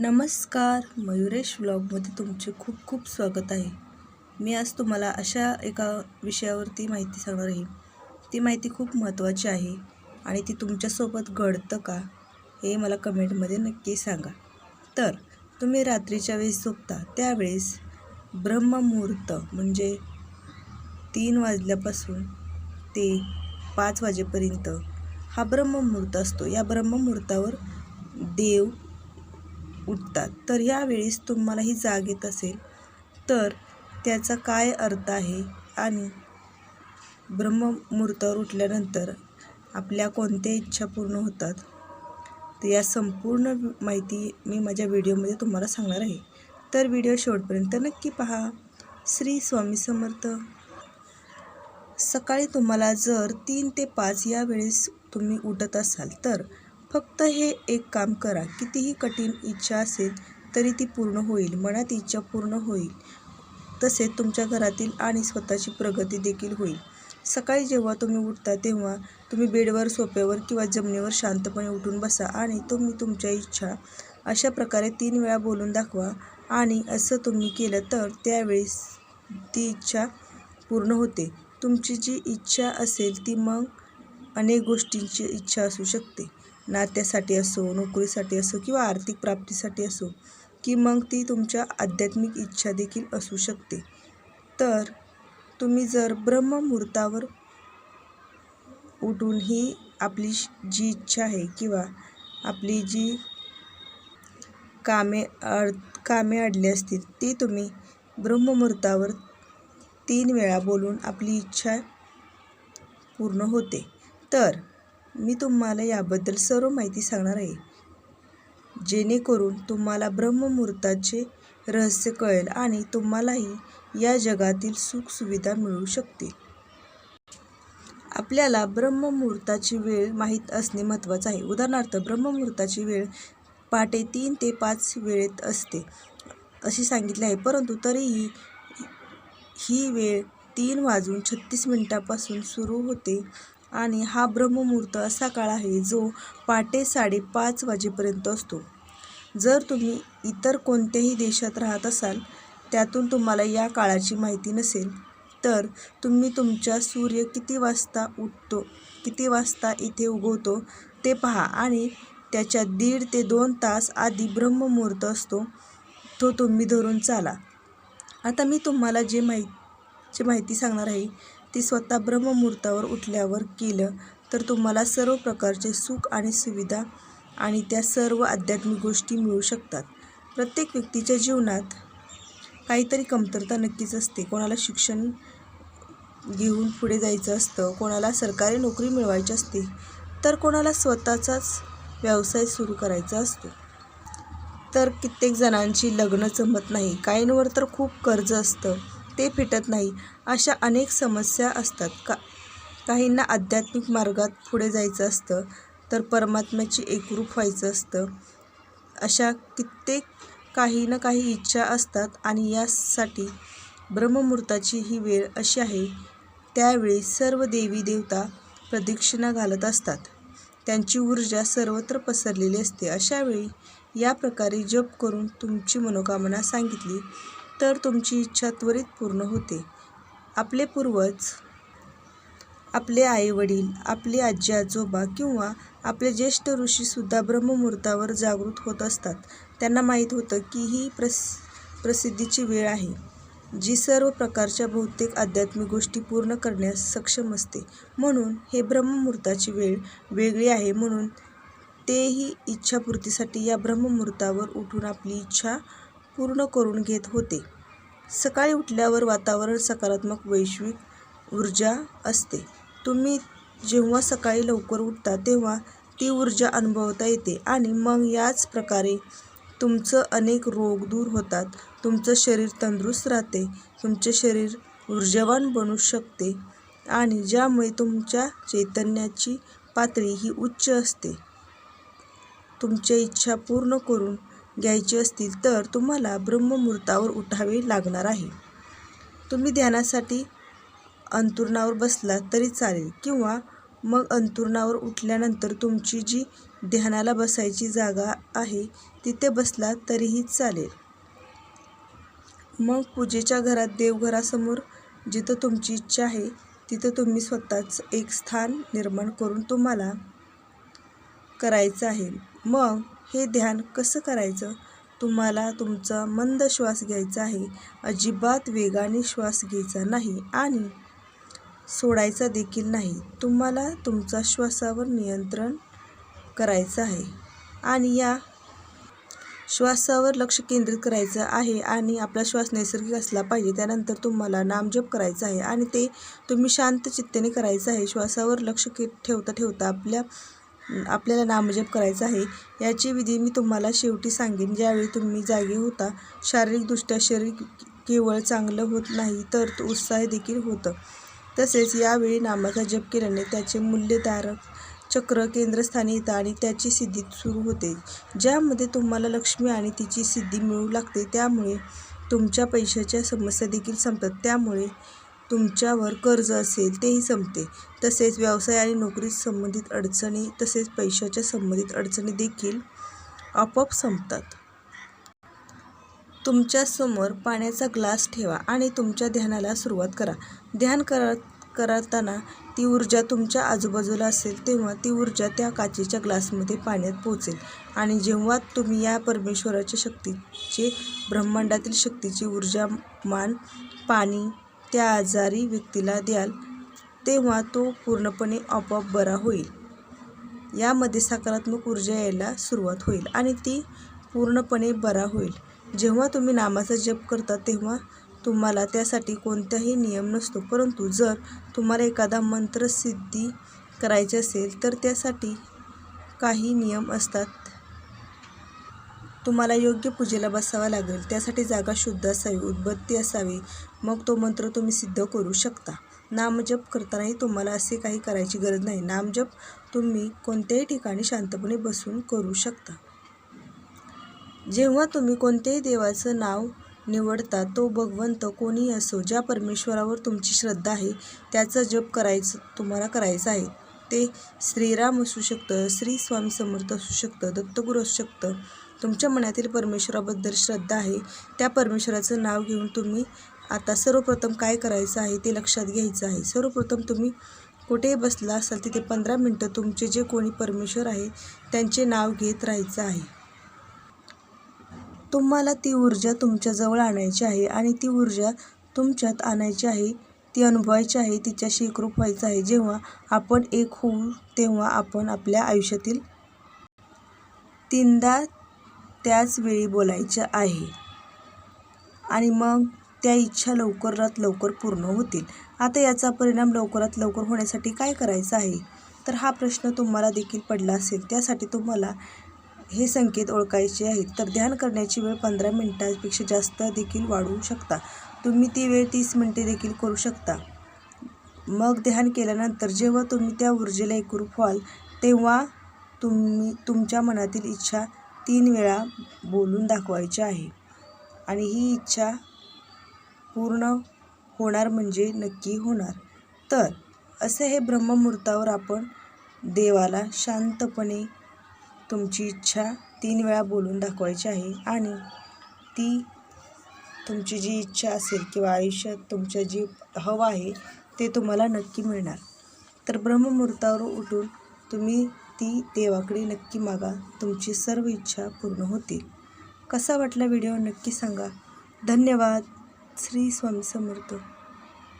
नमस्कार मयुरेश व्लॉगमध्ये तुमचे खूप खूप स्वागत आहे. मी आज तुम्हाला अशा एका विषयावरती माहिती सांगणार आहे. ती माहिती खूप महत्त्वाची आहे आणि ती तुमच्यासोबत घडतं का हे मला कमेंटमध्ये नक्की सांगा. तर तुम्ही रात्रीच्या वेळेस झोपता त्यावेळेस ब्रह्ममुहूर्त म्हणजे तीन वाजल्यापासून ते पाच वाजेपर्यंत हा ब्रह्ममुहूर्त असतो. या ब्रह्ममुहूर्तावर देव उठतात. तर यावेळेस तुम्हालाही जाग येत असेल. तर त्याचा काय अर्थ आहे? आणि ब्रह्ममुहूर्तावर उठल्यानंतर आपल्या कोणत्या इच्छा पूर्ण होतात? तर या संपूर्ण माहिती मी माझ्या व्हिडिओमध्ये तुम्हाला सांगणार आहे. तर व्हिडिओ शेवटपर्यंत नक्की पहा. श्री स्वामी समर्थ. सकाळी तुम्हाला जर तीन ते पाच या वेळेस तुम्ही उठत असाल तर फक्त हे एक काम करा. कितीही कठीण इच्छा असेल तरी ती पूर्ण होईल. मनात इच्छा पूर्ण होईल. तसेच तुमच्या घरातील आणि स्वतःची प्रगती देखील होईल. सकाळी जेव्हा तुम्ही उठता तेव्हा तुम्ही बेडवर सोप्यावर किंवा जमिनीवर शांतपणे उठून बसा आणि तुम्ही तुमच्या इच्छा अशा प्रकारे तीन वेळा बोलून दाखवा आणि असं तुम्ही केलं तर त्यावेळेस ती इच्छा पूर्ण होते. तुमची जी इच्छा असेल ती मग अनेक गोष्टींची इच्छा असू शकते. नात्यासाठी असो नोकरीसाठी असो किंवा आर्थिक प्राप्तीसाठी असो की मग ती तुमच्या आध्यात्मिक इच्छा देखील असू शकते. तर तुम्ही जर ब्रह्ममुहूर्तावर उठून ही आपली जी इच्छा आहे किंवा आपली जी कामे अड कामे अडली असतील ती तुम्ही ब्रह्ममुहूर्तावर तीन वेळा बोलून आपली इच्छा पूर्ण होते. तर मी तुम्हाला याबद्दल सर्व माहिती सांगणार आहे. जेणेकरून तुम्हाला ब्रह्ममुहूर्ताचे रहस्य कळेल आणि तुम्हालाही या जगातील सुखसुविधा मिळू शकतील. आपल्याला ब्रह्ममुहूर्ताची वेळ माहीत असणे महत्त्वाचं आहे. उदाहरणार्थ ब्रह्ममुहूर्ताची वेळ पहाटे तीन ते पाच वेळेत असते अशी सांगितले आहे. परंतु तरीही ही वेळ तीन वाजून छत्तीस मिनिटापासून सुरू होते. आणि हा ब्रह्ममुहूर्त असा काळ आहे जो पहाटे साडेपाच वाजेपर्यंत असतो. जर तुम्ही इतर कोणत्याही देशात राहत असाल त्यातून तुम्हाला या काळाची माहिती नसेल तर तुम्ही तुमच्या सूर्य किती वाजता उठतो किती वाजता इथे उगवतो ते पहा आणि त्याच्या दीड ते दोन तास आधी ब्रह्ममुहूर्त असतो तो तुम्ही धरून चाला. आता मी तुम्हाला जे माहि जे माहिती सांगणार आहे ती स्वतः ब्रह्ममुहूर्तावर उठल्यावर केलं तर तुम्हाला सर्व प्रकारचे सुख आणि सुविधा आणि त्या सर्व आध्यात्मिक गोष्टी मिळू शकतात. प्रत्येक व्यक्तीच्या जीवनात काहीतरी कमतरता नक्कीच असते. कोणाला शिक्षण घेऊन पुढे जायचं असतं कोणाला सरकारी नोकरी मिळवायची असते तर कोणाला स्वतःचाच व्यवसाय सुरू करायचा असतो. तर कित्येक जणांची लग्न जमत नाही. काहींवर तर खूप कर्ज असतं. ते फिटत नाही अशा अनेक समस्या असतात. का काहींना आध्यात्मिक मार्गात पुढे जायचं असतं तर परमात्म्याची एकरूप व्हायचं असतं. अशा कित्येक काही ना काही इच्छा असतात आणि यासाठी ब्रह्ममुहूर्ताची ही वेळ अशी आहे. त्यावेळी सर्व देवी देवता प्रदक्षिणा घालत असतात. त्यांची ऊर्जा सर्वत्र पसरलेली असते. अशावेळी या प्रकारे जप करून तुमची मनोकामना सांगितली. तर तुमची इच्छा त्वरित पूर्ण होते. आपले पूर्वज आपले आईवडील आपले आजी आजोबा किंवा आपले ज्येष्ठ ऋषीसुद्धा ब्रह्ममुहूर्तावर जागृत होत असतात. त्यांना माहीत होतं की ही प्रस प्रसिद्धीची वेळ आहे जी सर्व प्रकारच्या बहुतेक आध्यात्मिक गोष्टी पूर्ण करण्यास सक्षम असते. म्हणून हे ब्रह्ममुहूर्ताची वेळ वेगळी आहे म्हणून तेही इच्छापूर्तीसाठी या ब्रह्ममुहूर्तावर उठून आपली इच्छा पूर्ण करून घेत होते. सकाळी उठल्यावर वातावरण सकारात्मक वैश्विक ऊर्जा असते. तुम्ही जेव्हा सकाळी लवकर उठता तेव्हा ती ऊर्जा अनुभवता येते आणि मग याच प्रकारे तुमचं अनेक रोग दूर होतात. तुमचं शरीर तंदुरुस्त राहते तुमचे शरीर ऊर्जावान बनू शकते आणि ज्यामुळे तुमच्या चैतन्याची पातळी ही उच्च असते. तुमच्या इच्छा पूर्ण करून घ्यायची असतील तर तुम्हाला ब्रह्ममुहूर्तावर उठावे लागणार आहे. तुम्ही ध्यानासाठी अंतुरणावर बसला तरी चालेल किंवा मग अंतुरणावर उठल्यानंतर तुमची जी ध्यानाला बसायची जागा आहे तिथे बसला तरीही चालेल. मग पूजेच्या घरात देवघरासमोर जिथं तुमची इच्छा आहे तिथं तुम्ही स्वतःच एक स्थान निर्माण करून तुम्हाला करायचं आहे. मग हे ध्यान कसं करायचं? तुम्हाला तुमचा मंद श्वास घ्यायचा आहे. अजिबात वेगाने श्वास घ्यायचा नाही आणि सोडायचा देखील नाही. तुम्हाला तुमचा श्वासावर नियंत्रण करायचं आहे आणि या श्वासावर लक्ष केंद्रित करायचं आहे आणि आपला श्वास नैसर्गिक असला पाहिजे. त्यानंतर तुम्हाला नामजप करायचं आहे आणि ते तुम्ही शांत चित्तेने करायचं आहे. श्वासावर लक्ष के ठेवता ठेवता आपल्या आपल्याला नामजप करायचा आहे याची विधी मी तुम्हाला शेवटी सांगेन. ज्यावेळी तुम्ही जागे होता शारीरिकदृष्ट्या शरीर केवळ चांगलं होत नाही तर उत्साह देखील होतं. तसेच यावेळी नामाचा जप केल्याने त्याचे मूल्यधारक चक्र केंद्रस्थानी येतं आणि त्याची सिद्धी सुरू होते. ज्यामध्ये तुम्हाला लक्ष्मी आणि तिची सिद्धी मिळू लागते त्यामुळे तुमच्या पैशाच्या समस्या देखील संपतात. त्यामुळे तुमच्यावर कर्ज असेल तेही संपते. तसेच व्यवसाय आणि नोकरीस संबंधित अडचणी तसेच पैशाच्या संबंधित अडचणी देखील आपोआप संपतात. तुमच्यासमोर पाण्याचा ग्लास ठेवा आणि तुमच्या ध्यानाला सुरुवात करा. ध्यान करताना ती ऊर्जा तुमच्या आजूबाजूला असेल तेव्हा ती ऊर्जा त्या काचेच्या ग्लासमध्ये पाण्यात पोहोचेल. आणि जेव्हा तुम्ही या परमेश्वराच्या शक्तीचे ब्रह्मांडातील शक्तीची ऊर्जामान पाणी त्या आजारी व्यक्तीला द्याल तेव्हा तो पूर्णपणे आपोआप बरा होईल. यामध्ये सकारात्मक ऊर्जा यायला सुरुवात होईल आणि ती पूर्णपणे बरा होईल. जेव्हा तुम्ही नामाचा जप करता तेव्हा तुम्हाला त्यासाठी कोणताही नियम नसतो. परंतु जर तुम्हाला एखादा मंत्र सिद्धी करायची असेल तर त्यासाठी काही नियम असतात. तुम्हाला योग्य पूजेला बसावा लागेल. त्यासाठी जागा शुद्ध असावी उदबत्ती असावी. मग तो मंत्र तुम्ही सिद्ध करू शकता. नामजप करतानाही तुम्हाला असे काही करायची गरज नाही. नामजप तुम्ही कोणत्याही ठिकाणी शांतपणे बसून करू शकता. जेव्हा तुम्ही कोणत्याही देवाचं नाव निवडता तो भगवंत कोणीही असो ज्या परमेश्वरावर तुमची श्रद्धा आहे त्याचा जप करायचं तुम्हाला करायचं आहे. ते श्रीराम असू शकतं श्री स्वामी समर्थ असू शकतं दत्तगुरू असू शकतं तुमच्या मनातील परमेश्वराबद्दल श्रद्धा आहे. त्या परमेश्वराचं नाव घेऊन तुम्ही आता सर्वप्रथम काय करायचं आहे ते लक्षात घ्यायचं आहे. सर्वप्रथम तुम्ही कुठेही बसला असाल तिथे पंधरा मिनटं तुमचे जे कोणी परमेश्वर आहे त्यांचे नाव घेत राहायचं आहे. तुम्हाला ती ऊर्जा तुमच्याजवळ आणायची आहे आणि ती ऊर्जा तुमच्यात आणायची आहे ती अनुभवायची आहे तिच्याशी एकरूप व्हायचं आहे. जेव्हा आपण एक होऊ तेव्हा आपण आपल्या आयुष्यातील तीनदा त्याच वेळी बोलायचं आहे. आणि मग त्या इच्छा लवकरात लवकर पूर्ण होतील. आता याचा परिणाम लवकरात लवकर होण्यासाठी काय करायचं आहे? तर हा प्रश्न तुम्हाला देखील पडला असेल. त्यासाठी तुम्हाला हे संकेत ओळखायचे आहेत. तर ध्यान करण्याची वेळ पंधरा मिनटांपेक्षा जास्त देखील वाढवू शकता. तुम्ही ती वेळ तीस मिनटे देखील करू शकता. मग ध्यान केल्यानंतर जेव्हा तुम्ही त्या ऊर्जेला एकरूप व्हाल तेव्हा तुम्ही तुमच्या मनातील इच्छा तीन वेळा बोलून दाखवायची आहे. आणि ही इच्छा पूर्ण होणार म्हणजे नक्की होणार. तर असे हे ब्रह्ममुहूर्तावर आपण देवाला शांतपणे तुमची इच्छा तीन वेळा बोलून दाखवायची आहे. आणि ती तुमची जी इच्छा असेल किंवा आयुष्यात तुमच्या जी हवं आहे ते तुम्हाला नक्की मिळणार. तर ब्रह्ममुहूर्तावर उठून तुम्ही ती देवाकडे नक्की मागा. तुमची सर्व इच्छा पूर्ण होतील. कसा वाटला व्हिडिओ नक्की सांगा. धन्यवाद. श्री स्वामी समर्थ.